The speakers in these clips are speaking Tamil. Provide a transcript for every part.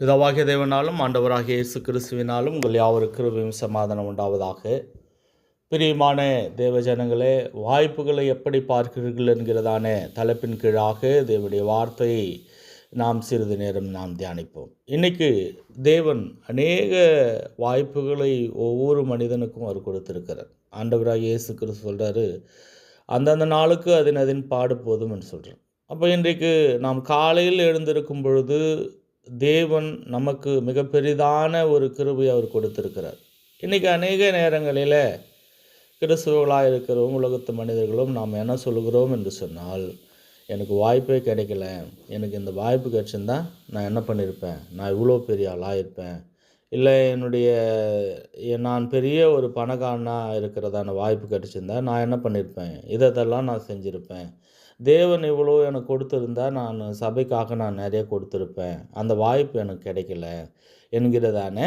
பிதாவாகிய தேவனாலும் ஆண்டவராகிய இயேசு கிறிஸ்துவினாலும் உங்கள் யாவருக்கும் சமாதானம் உண்டாவதாக. பிரியமான தேவஜனங்களே வாய்ப்புகளை எப்படி பார்க்கிறீர்கள் என்கிறதான தலைப்பின் கீழாக தேவனுடைய வார்த்தையை நாம் சிறிது நேரம் நாம் தியானிப்போம். இன்றைக்கு தேவன் அநேக வாய்ப்புகளை ஒவ்வொரு மனிதனுக்கும் அவர் கொடுத்திருக்கிறார். ஆண்டவராக இயேசு கிறிஸ்து சொல்கிறாரு அந்தந்த நாளுக்கு அதன் அதன் பாடு போதும்னு சொல்கிறேன் அப்போ இன்றைக்கு நாம் காலையில் எழுந்திருக்கும் பொழுது தேவன் நமக்கு மிக பெரிதான ஒரு கிருபை அவர் கொடுத்திருக்கிறார். இன்றைக்கி அநேக நேரங்களில் கிறிஸ்துவர்களாக இருக்கிறவங்க உலகத்து மனிதர்களும் நாம் என்ன சொல்கிறோம் என்று சொன்னால் எனக்கு வாய்ப்பே கிடைக்கல. எனக்கு இந்த வாய்ப்பு கிடச்சிருந்தா நான் என்ன பண்ணியிருப்பேன் நான் இவ்வளோ பெரிய ஆளாக இருப்பேன் இல்லை என்னுடைய நான் பெரிய ஒரு பணக்காரனாக இருக்கிறதான வாய்ப்பு கிடச்சிருந்தா நான் என்ன பண்ணியிருப்பேன் இதெல்லாம் நான் செஞ்சுருப்பேன். தேவன் இவ்வளோ எனக்கு கொடுத்துருந்தா நான் சபைக்காக நான் நிறைய கொடுத்துருப்பேன். அந்த வாய்ப்பு எனக்கு கிடைக்கல என்கிறதான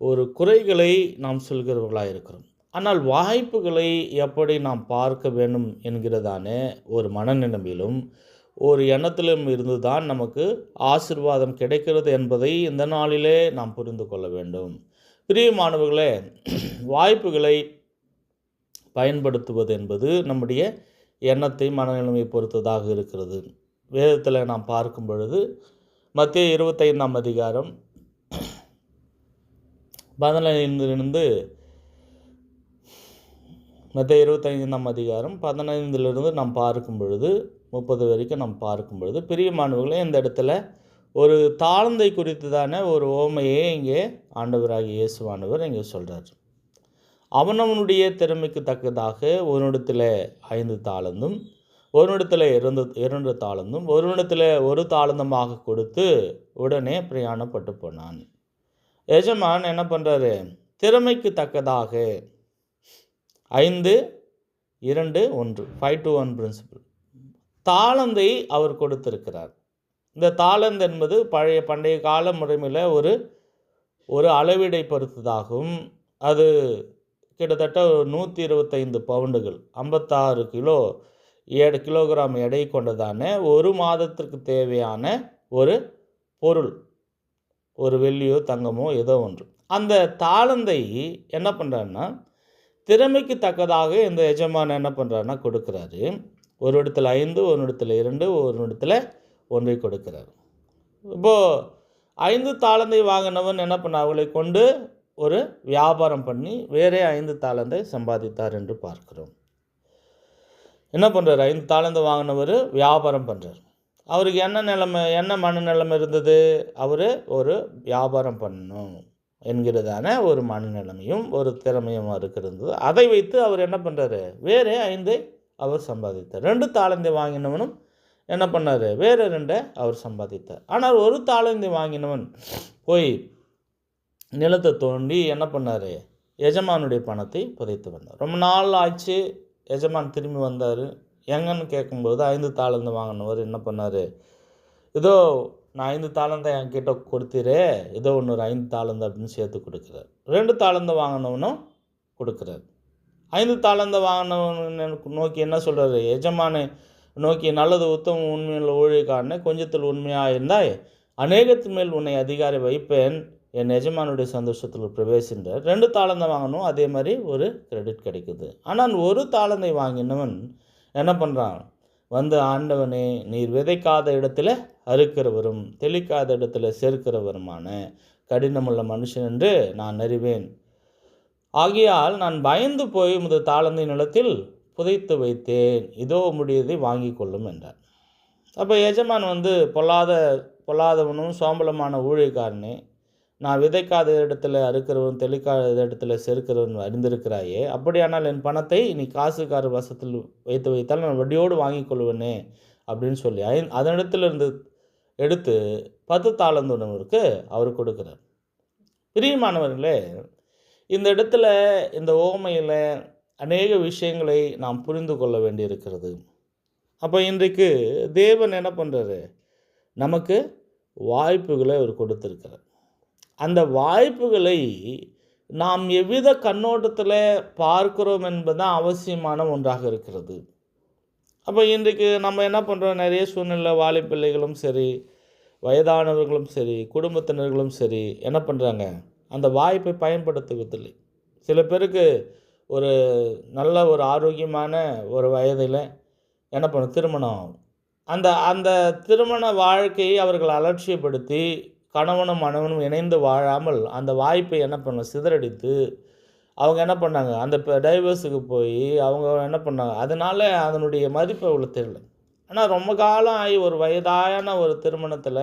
ஒரு குறைகளை நாம் சொல்கிறவர்களாக இருக்கிறோம். ஆனால் வாய்ப்புகளை எப்படி நாம் பார்க்க வேண்டும் என்கிறதான ஒரு மனநிலைமையிலும் ஒரு எண்ணத்திலும் இருந்து தான் நமக்கு ஆசிர்வாதம் கிடைக்கிறது என்பதை இந்த நாளிலே நாம் புரிந்து கொள்ள வேண்டும். பிரியமானவர்களே வாய்ப்புகளை பயன்படுத்துவது என்பது நம்முடைய எண்ணத்தை மனநிலைமை பொறுத்ததாக இருக்கிறது. வேதத்தில் நாம் பார்க்கும் பொழுது மத்திய இருபத்தைந்தாம் அதிகாரம் பதினைந்திலிருந்து மத்திய இருபத்தைந்தாம் அதிகாரம் பதினைந்திலிருந்து நாம் பார்க்கும் பொழுது முப்பது வரைக்கும் நாம் பார்க்கும் பொழுது பிரியமானவர்களே இந்த இடத்துல ஒரு தாழ்ந்தை குறித்ததான ஒரு ஓமையே இங்கே ஆண்டவராகிய இயேசுவானவர் இங்கே சொல்கிறார் அவனவனுடைய திறமைக்கு தக்கதாக ஒருனிடத்தில் ஐந்து தாளந்தும் ஒருனிடத்தில் இரண்டு இரண்டு தாளந்தும் ஒருனிடத்தில் ஒரு தாளந்தமாக கொடுத்து உடனே பிரயாணப்பட்டு போனான். எஜமான் என்ன பண்ணுறாரு திறமைக்கு தக்கதாக ஐந்து இரண்டு ஒன்று ஃபைவ் டு ஒன் பிரின்சிபல் தாளந்தை அவர் கொடுத்திருக்கிறார். இந்த தாளந்து என்பது பழைய பண்டைய கால முறைமையில் ஒரு ஒரு அளவீடை பொறுத்ததாகும். அது கிட்டத்தட்ட நூற்றி இருபத்தைந்து பவுண்டுகள் ஐம்பத்தாறு கிலோ ஏழு கிலோகிராம் எடை கொண்டதான ஒரு மாதத்திற்கு தேவையான ஒரு பொருள் ஒரு வெள்ளியோ தங்கமோ ஏதோ ஒன்று. அந்த தாளந்தை என்ன பண்ணுறாருன்னா திறமைக்கு தக்கதாக இந்த எஜமான் என்ன பண்ணுறாருன்னா கொடுக்குறாரு. ஒரு இடத்துல ஐந்து ஒரு இடத்துல இரண்டு ஒரு இடத்துல ஒன்றை கொடுக்கிறார். இப்போது ஐந்து தாளந்தை வாங்கினவன் என்ன பண்ண அவளை கொண்டு ஒரு வியாபாரம் பண்ணி வேறே ஐந்து தாளந்தை சம்பாதித்தார் என்று பார்க்கிறோம். என்ன பண்ணுறார் ஐந்து தாளந்தை வாங்கினவர் வியாபாரம் பண்ணுறார் அவருக்கு என்ன நிலைமை என்ன மனநிலைமை இருந்தது? அவர் ஒரு வியாபாரம் பண்ணணும் என்கிறதான ஒரு மனநிலைமையும் ஒரு திறமையும் இருக்கிறது. அதை வைத்து அவர் என்ன பண்ணுறாரு வேறே ஐந்தை அவர் சம்பாதித்தார். ரெண்டு தாளந்தை வாங்கினவனும் என்ன பண்ணார்? வேறு ரெண்டை அவர் சம்பாதித்தார். ஆனால் ஒரு தாளந்தை வாங்கினவன் போய் நிலத்தை தோண்டி என்ன பண்ணார்? எஜமானுடைய பணத்தை புதைத்து வந்தார். ரொம்ப நாள் ஆச்சு. எஜமான் திரும்பி வந்தார். எங்கன்னு கேட்கும்போது ஐந்து தாளந்து வாங்கினவர் என்ன பண்ணார்? இதோ நான் ஐந்து தாளந்தை என்கிட்ட கொடுத்தீரே. ஒன்று ஒரு ஐந்து தாளந்து அப்படின்னு சேர்த்து கொடுக்குறார். ரெண்டு தாளந்து வாங்கினவனும் கொடுக்குறாரு. ஐந்து தாளந்த வாங்கினவன் நோக்கி என்ன சொல்கிறாரு எஜமானை நோக்கி நல்லது உத்தம உண்மையில் ஊழியக்காரனே கொஞ்சத்தில் உண்மையாக இருந்தாய். அநேகத்தின் மேல் உன்னை அதிகாரி வைப்பேன். என் எஜமானுடைய சந்தோஷத்தில் பிரவேசின்ற ரெண்டு தாளந்தை வாங்கணும் அதே மாதிரி ஒரு கிரெடிட் கிடைக்குது. ஆனால் ஒரு தாளந்தை வாங்கினவன் என்ன பண்ணுறான் வந்து ஆண்டவனே நீர் விதைக்காத இடத்துல அறுக்கிறவரும் தெளிக்காத இடத்துல சேர்க்கிறவருமான கடினமுள்ள மனுஷன் என்று நான் அறிவேன். ஆகையால் நான் பயந்து போய் உமது தாளந்தை நிலத்தில் புதைத்து வைத்தேன். இதோ முடியதை வாங்கி கொள்ளும் என்றார். அப்போ எஜமான் வந்து பொல்லாத பொல்லாதவனும் சோம்பலமான ஊழியக்காரனே நான் விதைக்காத இடத்துல அறுக்கிறவன் தெளிக்காத இடத்துல செருக்கிறவன் அறிந்திருக்கிறாயே அப்படியானால் என் பணத்தை நீ காசுக்கார வசத்தில் வைத்து வைத்தால் நான் வட்டியோடு வாங்கி கொள்வேனே அப்படின்னு சொல்லி ஐ அதனிடத்திலிருந்து எடுத்து பத்து தாளந்து அவர் கொடுக்குறார். பிரியமானவர்களே இந்த இடத்துல இந்த ஓமையில் அநேக விஷயங்களை நாம் புரிந்து கொள்ள வேண்டியிருக்கிறது. அப்போ இன்றைக்கு தேவன் என்ன பண்ணுறாரு நமக்கு வாய்ப்புகளை அவர் கொடுத்துருக்கிறார். அந்த வாய்ப்புகளை நாம் எவ்வித கண்ணோட்டத்தில் பார்க்கிறோம் என்பதுதான் அவசியமான ஒன்றாக இருக்கிறது. அப்போ இன்றைக்கு நம்ம என்ன பண்ணுறோம் நிறைய சூழ்நிலை வாலிப்பிள்ளைகளும் சரி வயதானவர்களும் சரி குடும்பத்தினர்களும் சரி என்ன பண்ணுறாங்க அந்த வாய்ப்பை பயன்படுத்துவதில்லை. சில பேருக்கு ஒரு நல்ல ஒரு ஆரோக்கியமான ஒரு வயதில் என்ன பண்ணும் திருமணம் ஆகும். அந்த அந்த திருமண வாழ்க்கையை அவர்கள் அலட்சியப்படுத்தி கணவனும் மனவனும் இணைந்து வாழாமல் அந்த வாய்ப்பை என்ன பண்ண சிதறடித்து அவங்க என்ன பண்ணாங்க அந்த டைவர்ஸுக்கு போய் அவங்க என்ன பண்ணாங்க அதனால அதனுடைய மதிப்பு அவ்வளோ தெரியல ஆனால் ரொம்ப காலம் ஆகி ஒரு வயதான ஒரு திருமணத்தில்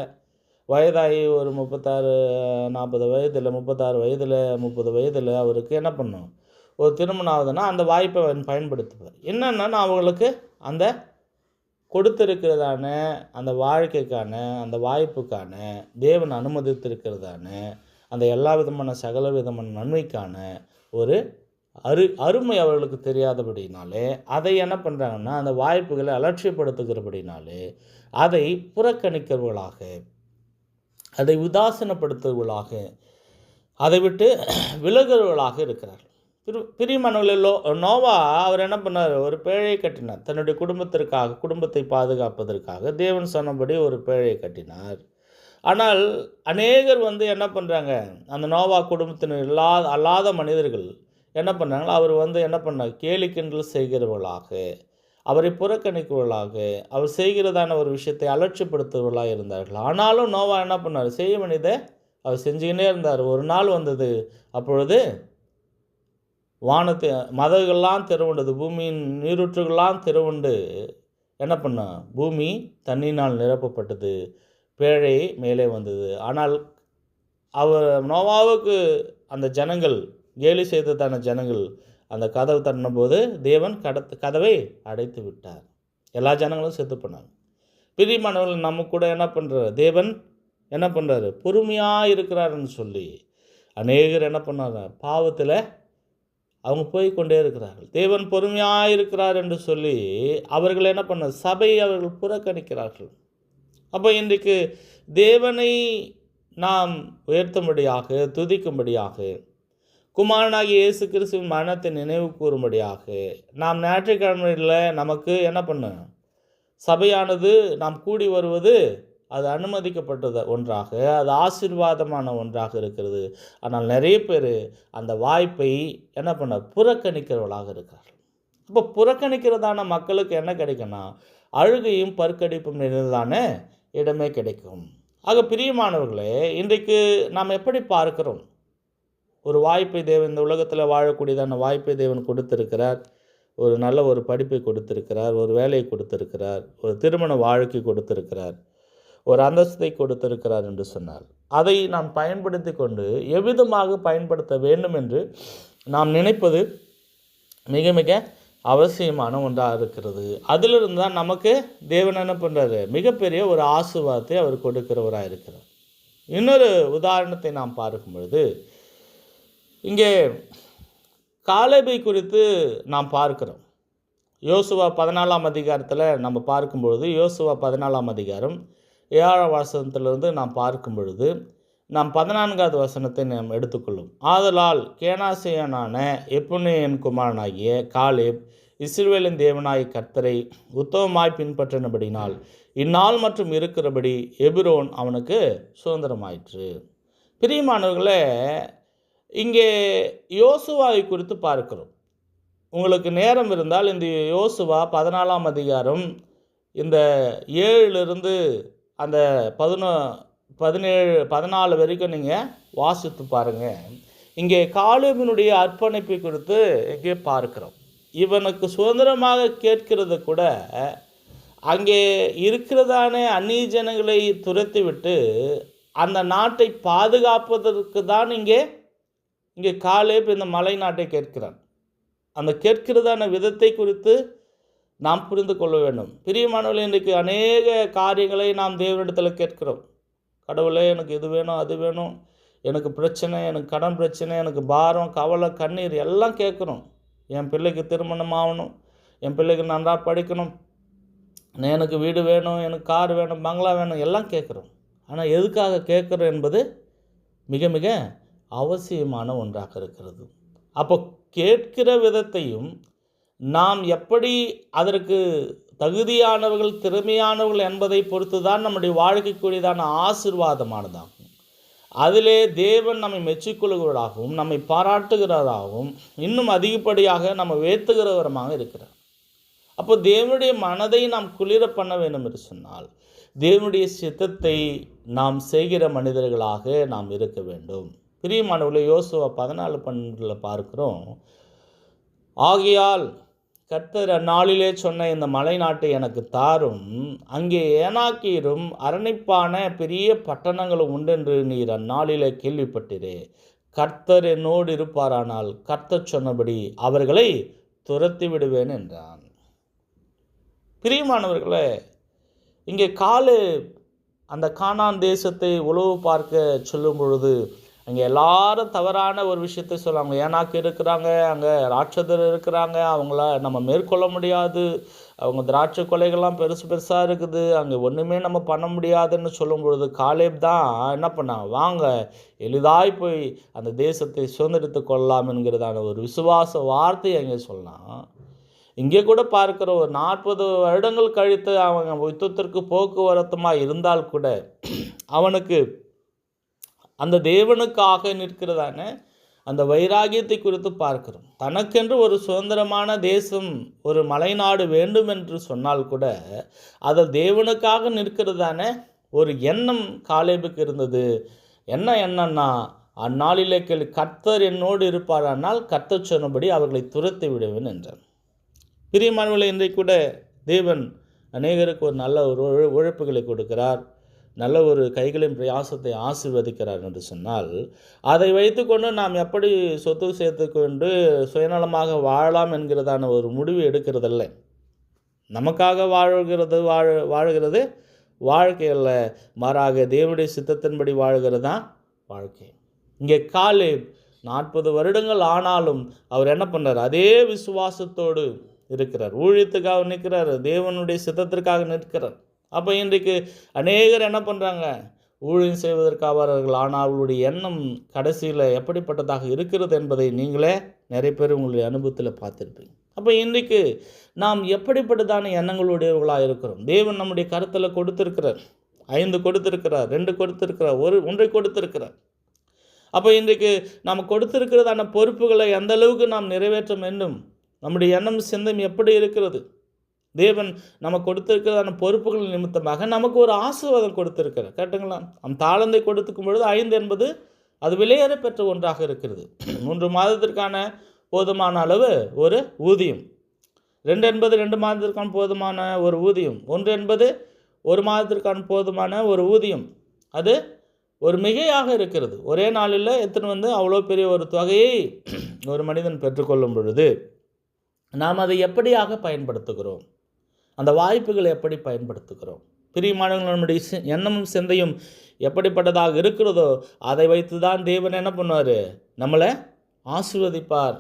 வயதாகி ஒரு முப்பத்தாறு நாற்பது வயதில் முப்பத்தாறு வயதில் முப்பது வயதில் அவருக்கு என்ன பண்ணும்? ஒரு திருமணம் ஆகுதுன்னா அந்த வாய்ப்பை அவன் பயன்படுத்துவார். என்னென்னா அவங்களுக்கு அந்த கொடுத்திருக்கிறதான அந்த வாழ்க்கைக்கான அந்த வாய்ப்புக்கான தேவன் அனுமதித்திருக்கிறதான அந்த எல்லா விதமான சகல விதமான நன்மைக்கான ஒரு அரு அருமை அவர்களுக்கு தெரியாதபடினாலே அதை என்ன பண்ணுறாங்கன்னா அந்த வாய்ப்புகளை அலட்சியப்படுத்துகிறபடினாலே அதை புறக்கணிக்கிறவர்களாக அதை உதாசீனப்படுத்துவர்களாக அதை விட்டு விலகுறவர்களாக இருக்கிறார் திரு பிரியமானவர்களில் நோவா அவர் என்ன பண்ணார்? ஒரு பேழையை கட்டினார். தன்னுடைய குடும்பத்திற்காக குடும்பத்தை பாதுகாப்பதற்காக தேவன் சொன்னபடி ஒரு பேழையை கட்டினார். ஆனால் அநேகர் வந்து என்ன பண்ணுறாங்க அந்த நோவா குடும்பத்தினர் இல்லாத அல்லாத மனிதர்கள் என்ன பண்ணாங்களோ அவர் வந்து என்ன பண்ணார்? கேலி கிண்டல் செய்கிறவர்களாக அவரை புறக்கணிக்கிறவர்களாக அவர் செய்கிறதான ஒரு விஷயத்தை அலட்சிப்படுத்துவர்களாக இருந்தார்கள். ஆனாலும் நோவா என்ன பண்ணார்? செய்ய வேண்டியதை அவர் செஞ்சுக்கினே இருந்தார். ஒரு நாள் வந்தது. அப்பொழுது வானத்தை மதகுகள்லாம் திறவுண்டது பூமியின் நீரூற்றுகள்லாம் திறவுண்டு என்ன பண்ண? பூமி தண்ணினால் நிரப்பப்பட்டது. பேழை மேலே வந்தது. ஆனால் அவர் நோவாவுக்கு அந்த ஜனங்கள் கேலி செய்ததான ஜனங்கள் அந்த கதவு தட்டினபோது தேவன் கடத்து கதவை அடைத்து விட்டார். எல்லா ஜனங்களும் செத்து போனாங்க. பிரியமானவர்கள் நம்ம கூட என்ன பண்ணுறாரு தேவன் என்ன பண்ணுறாரு பொறுமையாக இருக்கிறாருன்னு சொல்லி அநேகர் என்ன பண்ணாங்க? பாவத்தில் அவங்க போய் கொண்டே இருக்கிறார்கள். தேவன் பொறுமையாக இருக்கிறார் என்று சொல்லி அவர்கள் என்ன பண்ண சபையை அவர்கள் புறக்கணிக்கிறார்கள். அப்போ இன்றைக்கு தேவனை நாம் உயர்த்தும்படியாக துதிக்கும்படியாக குமாரனாகிய இயேசு கிறிஸ்துவின் மரணத்தை நினைவு கூறும்படியாக நாம் ஞாயிற்றுக்கிழமையில் நமக்கு என்ன பண்ண? சபையானது நாம் கூடி வருவது அது அனுமதிக்கப்பட்டது ஒன்றாக அது ஆசீர்வாதமான ஒன்றாக இருக்கிறது. ஆனால் நிறைய பேர் அந்த வாய்ப்பை என்ன பண்ண? புறக்கணிக்கிறவர்களாக இருக்கிறார்கள் அப்போ புறக்கணிக்கிறதான மக்களுக்கு என்ன கிடைக்கும்னா அழுகையும் பற்கடிப்பும் நிறைந்ததான இடமே கிடைக்கும். ஆக பிரியமானவர்களே இன்றைக்கு நாம் எப்படி பார்க்கிறோம்? ஒரு வாய்ப்பை தேவன் இந்த உலகத்தில் வாழக்கூடியதான வாய்ப்பை தேவன் கொடுத்திருக்கிறார். ஒரு நல்ல ஒரு படிப்பை கொடுத்திருக்கிறார் ஒரு வேலையை கொடுத்திருக்கிறார் ஒரு திருமண வாழ்க்கை கொடுத்திருக்கிறார் ஒரு அந்தஸ்தை கொடுத்திருக்கிறார் என்று சொன்னார். அதை நாம் பயன்படுத்தி கொண்டு எவ்விதமாக பயன்படுத்த வேண்டும் என்று நாம் நினைப்பது மிக மிக அவசியமான ஒன்றாக இருக்கிறது. அதிலிருந்து தான் நமக்கு தேவன் என்ன பண்ணுறாரு மிகப்பெரிய ஒரு ஆசுவாதத்தை அவர் கொடுக்கிறவராக இருக்கிறார் இன்னொரு உதாரணத்தை நாம் பார்க்கும் பொழுது இங்கே காலேபை குறித்து நாம் பார்க்கிறோம். யோசுவா பதினாலாம் அதிகாரத்தில் நம்ம பார்க்கும் பொழுது யோசுவா பதினாலாம் அதிகாரம் ஏழாம் வசனத்திலிருந்து நாம் பார்க்கும் பொழுது நாம் பதினான்காவது வசனத்தை நாம் எடுத்துக்கொள்ளும். ஆதலால் கேனாசியனான எப்புனேயன் குமாரனாகிய காலேப் இஸ்ரேலின் தேவனாய் கர்த்தரை உத்தமமாய் பின்பற்றினபடினால் இந்நாள் மற்றும் இருக்கிறபடி எபிரோன் அவனுக்கு சுதந்திரமாயிற்று. பிரியமானவர்களே இங்கே யோசுவாவை குறித்து பார்க்கிறோம். உங்களுக்கு நேரம் இருந்தால் இந்த யோசுவா பதினாலாம் அதிகாரம் இந்த ஏழுலேருந்து அந்த பதினோ பதினேழு பதினாலு வரைக்கும் நீங்கள் வாசித்து பாருங்கள் இங்கே காலுவினுடைய அர்ப்பணிப்பை குறித்து இங்கே பார்க்கிறோம். இவனுக்கு சுதந்திரமாக கேட்கிறது கூட அங்கே இருக்கிறதான அந்நிய ஜனங்களை துரத்திவிட்டு அந்த நாட்டை பாதுகாப்பதற்கு தான் இங்கே இங்கே காலேப் இந்த மலை நாட்டை கேட்கிறான். அந்த கேட்கிறதான விதத்தை குறித்து நாம் புரிந்து கொள்ள வேண்டும். பிரியமானவர்கள் இன்றைக்கு அநேக காரியங்களை நாம் தேவனிடத்தில் கேட்கிறோம். கடவுளே எனக்கு இது வேணும் அது வேணும். எனக்கு பிரச்சனை எனக்கு கடன் பிரச்சனை எனக்கு பாரம் கவலை கண்ணீர் எல்லாம் கேட்குறோம். என் பிள்ளைக்கு திருமணம் ஆகணும் என் பிள்ளைக்கு நல்லா படிக்கணும். எனக்கு வீடு வேணும் எனக்கு கார் வேணும் பங்களா வேணும் எல்லாம் கேட்குறோம். ஆனால் எதுக்காக கேட்குறோம் என்பது மிக மிக அவசியமான ஒன்றாக இருக்கிறது. அப்போ கேட்கிற விதத்தையும் நாம் எப்படி அதற்கு தகுதியானவர்கள் திறமையானவர்கள் என்பதை பொறுத்து தான் நம்முடைய வாழ்க்கைக்குரியதான ஆசிர்வாதமானதாகும். அதிலே தேவன் நம்மை மெச்சிக்கொள்கிறவராகவும் நம்மை பாராட்டுகிறவராகவும் இன்னும் அதிகப்படியாக நம்ம வேத்துகிறவரமாக இருக்கிறார். அப்போ தேவனுடைய மனதை நாம் குளிர பண்ண வேண்டும் என்று சொன்னால் தேவனுடைய சித்தத்தை நாம் செய்கிற மனிதர்களாக நாம் இருக்க வேண்டும். பிரியமானவர்களே யோசுவா பதினாலு பன்னெண்டில் பார்க்குறோம். ஆகையால் கர்த்தர் அந்நாளிலே சொன்ன இந்த மலை நாட்டை எனக்கு தாரும். அங்கே ஏனாக்கீரும் அரணிப்பான பெரிய பட்டணங்களும் உண்டென்று நீர் அந்நாளிலே கேள்விப்பட்டீரே. கர்த்தர் என்னோடு இருப்பாரானால் கர்த்தர் சொன்னபடி அவர்களை துரத்தி விடுவேன் என்றான். பிரியமானவர்களே இங்கே காலு அந்த கானான் தேசத்தை உளவு பார்க்க சொல்லும் பொழுது அங்கே எல்லாரும் தவறான ஒரு விஷயத்தை சொல்லுவாங்க ஏனாக்கு இருக்கிறாங்க அங்கே ராட்சதர் இருக்கிறாங்க அவங்கள நம்ம மேற்கொள்ள முடியாது. அவங்க திராட்சை கொலைகள்லாம் பெருசு பெருசாக இருக்குது. அங்கே ஒன்றுமே நம்ம பண்ண முடியாதுன்னு சொல்லும் பொழுது காலேப் தான் என்ன பண்ணாங்க வாங்க எளிதாய் போய் அந்த தேசத்தை சுதந்திரித்து கொள்ளலாம் என்கிறதான ஒரு விசுவாச வார்த்தை அங்கே சொல்லலாம் இங்கே கூட பார்க்குற ஒரு நாற்பது வருடங்கள் கழித்து அவங்க யுத்தத்திற்கு போக்குவரத்துமாக இருந்தால் கூட அவனுக்கு அந்த தேவனுக்காக நிற்கிறதான அந்த வைராகியத்தை குறித்து பார்க்கிறோம். தனக்கென்று ஒரு சுதந்திரமான தேசம் ஒரு மலைநாடு வேண்டும் என்று சொன்னால் கூட அது தேவனுக்காக நிற்கிறதான ஒரு எண்ணம் காலேபுக்கு இருந்தது. என்ன எண்ணம்னா அந்நாளிலே கர்த்தர் என்னோடு இருப்பாரானால் கர்த்தர் சொன்னபடி அவர்களை துரத்தி விடுவேன் என்றார். பிரியமானவர்களை இன்றைக்கு கூட தேவன் அநேகருக்கு ஒரு நல்ல ஒரு உழைப்புகளை கொடுக்கிறார். நல்ல ஒரு கைகளின் பிரயாசத்தை ஆசிர்வதிக்கிறார் என்று சொன்னால் அதை வைத்துக்கொண்டு நாம் எப்படி சொத்து சேர்த்து கொண்டு சுயநலமாக வாழலாம் என்கிறதான ஒரு முடிவு எடுக்கிறதில்ல. நமக்காக வாழ்கிறது வாழ வாழுகிறது வாழ்க்கையில் மாறாக தேவனுடைய சித்தத்தின்படி வாழ்கிறது தான் வாழ்க்கை. இங்கே காலே நாற்பது வருடங்கள் ஆனாலும் அவர் என்ன பண்ணார்? அதே விசுவாசத்தோடு இருக்கிறார். ஊழியத்துக்காக நிற்கிறார். தேவனுடைய சித்தத்திற்காக நிற்கிறார். அப்போ இன்றைக்கு அநேகர் என்ன பண்ணுறாங்க ஊழியம் செய்வதற்காக அவர்கள் ஆனால் அவளுடைய எண்ணம் கடைசியில் எப்படிப்பட்டதாக இருக்கிறது என்பதை நீங்களே நிறைய பேர் உங்களுடைய அனுபவத்தில் பார்த்துருப்பீங்க. அப்போ இன்றைக்கு நாம் எப்படிப்பட்டதான எண்ணங்களுடையவர்களாக இருக்கிறோம்? தேவன் நம்முடைய கருத்தில் கொடுத்திருக்கிறார். ஐந்து கொடுத்திருக்கிறார் ரெண்டு கொடுத்திருக்கிறார் ஒரு ஒன்றை கொடுத்திருக்கிறார். அப்போ இன்றைக்கு நாம் கொடுத்திருக்கிறதான பொறுப்புகளை எந்த அளவுக்கு நாம் நிறைவேற்ற வேண்டும்? நம்முடைய எண்ணம் சிந்தம் எப்படி இருக்கிறது? தேவன் நம்ம கொடுத்திருக்கிறதான பொறுப்புகள் நிமித்தமாக நமக்கு ஒரு ஆசீர்வாதம் கொடுத்திருக்கிறார். கேட்டுங்களா அந்த தாளந்தை கொடுத்துக்கும் பொழுது ஐந்து என்பது அது விலையேற பெற்ற ஒன்றாக இருக்கிறது. மூன்று மாதத்திற்கான போதுமான அளவு ஒரு ஊதியம். ரெண்டு என்பது ரெண்டு மாதத்திற்கான போதுமான ஒரு ஊதியம். ஒன்று என்பது ஒரு மாதத்திற்கான போதுமான ஒரு ஊதியம். அது ஒரு மிகையாக இருக்கிறது. ஒரே நாளில் எத்தனை வந்து அவ்வளோ பெரிய ஒரு தொகையை ஒரு மனிதன் பெற்றுக்கொள்ளும் பொழுது நாம் அதை எப்படியாக பயன்படுத்துகிறோம்? அந்த வாய்ப்புகளை எப்படி பயன்படுத்துகிறோம்? பிரியமானவர்கள் நம்முடைய எண்ணமும் சிந்தையும் எப்படிப்பட்டதாக இருக்கிறதோ அதை வைத்து தான் தேவன் என்ன பண்ணுவார்? நம்மளை ஆசீர்வதிப்பார்.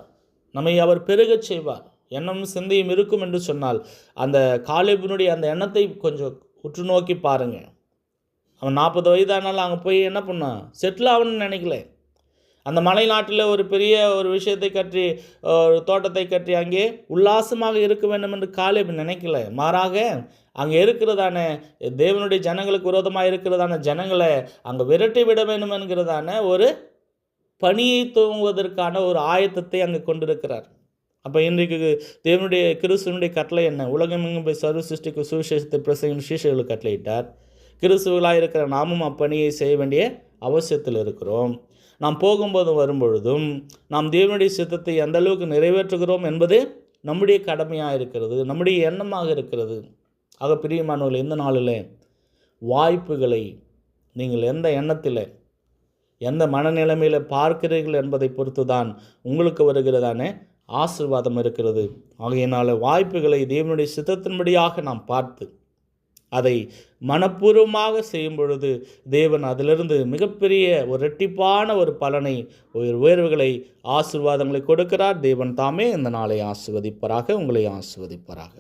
நம்மை அவர் பெருகச் செய்வார். எண்ணமும் சிந்தையும் இருக்கும் என்று சொன்னால் அந்த காலேபினுடைய அந்த எண்ணத்தை கொஞ்சம் உற்று நோக்கி பாருங்கள் அவன் நாற்பது வயதானாலும் அங்கே போய் என்ன பண்ணான்? செட்டில் ஆகணும்னு நினைக்கல. அந்த மலை நாட்டில் ஒரு பெரிய ஒரு விஷயத்தை கற்றி ஒரு தோட்டத்தை கற்றி அங்கே உல்லாசமாக இருக்க வேண்டும் என்று காலேப் நினைக்கல. மாறாக அங்கே இருக்கிறதான தேவனுடைய ஜனங்களுக்கு விரோதமாக இருக்கிறதான ஜனங்களை அங்கே விரட்டி விட வேண்டும் என்கிறதான ஒரு பணியை துவங்குவதற்கான ஒரு ஆயத்தத்தை அங்கே கொண்டிருக்கிறார். அப்போ இன்றைக்கு தேவனுடைய கிறிஸ்துவனுடைய கட்டளை என்ன? உலகமெங்கும் போய் சர்வ சிருஷ்டிக்கு சுவிசேஷத்தை பிரசங்கம் சீஷர்களுக்கு கட்டளையிட்டார். கிறிஸ்துவர்களாக இருக்கிற நாமும் அப்பணியை செய்ய வேண்டிய அவசியத்தில் இருக்கிறோம். நாம் போகும்போதும் வரும்பொழுதும் நாம் தேவனுடைய சித்தத்தை எந்த அளவுக்கு நிறைவேற்றுகிறோம் என்பது நம்முடைய கடமையாக இருக்கிறது நம்முடைய எண்ணமாக இருக்கிறது. ஆக பிரியமானவர்கள் இந்த நாளில் வாய்ப்புகளை நீங்கள் எந்த எண்ணத்தில் எந்த மனநிலைமையில் பார்க்கிறீர்கள் என்பதை பொறுத்து தான் உங்களுக்கு வருகிறதானே ஆசீர்வாதம் இருக்கிறது. ஆகையினால் வாய்ப்புகளை தேவனுடைய சித்தத்தின்படியாக நாம் பார்த்து அதை மனப்பூர்வமாக செய்யும் பொழுது தேவன் அதிலிருந்து மிகப்பெரிய ஒரு ரெட்டிப்பான ஒரு பலனை ஒரு உயர்வுகளை ஆசீர்வாதங்களை கொடுக்கிறார். தேவன் தாமே இந்த நாளை ஆசிர்வதிப்பாராக உங்களை ஆசிர்வதிப்பாராக.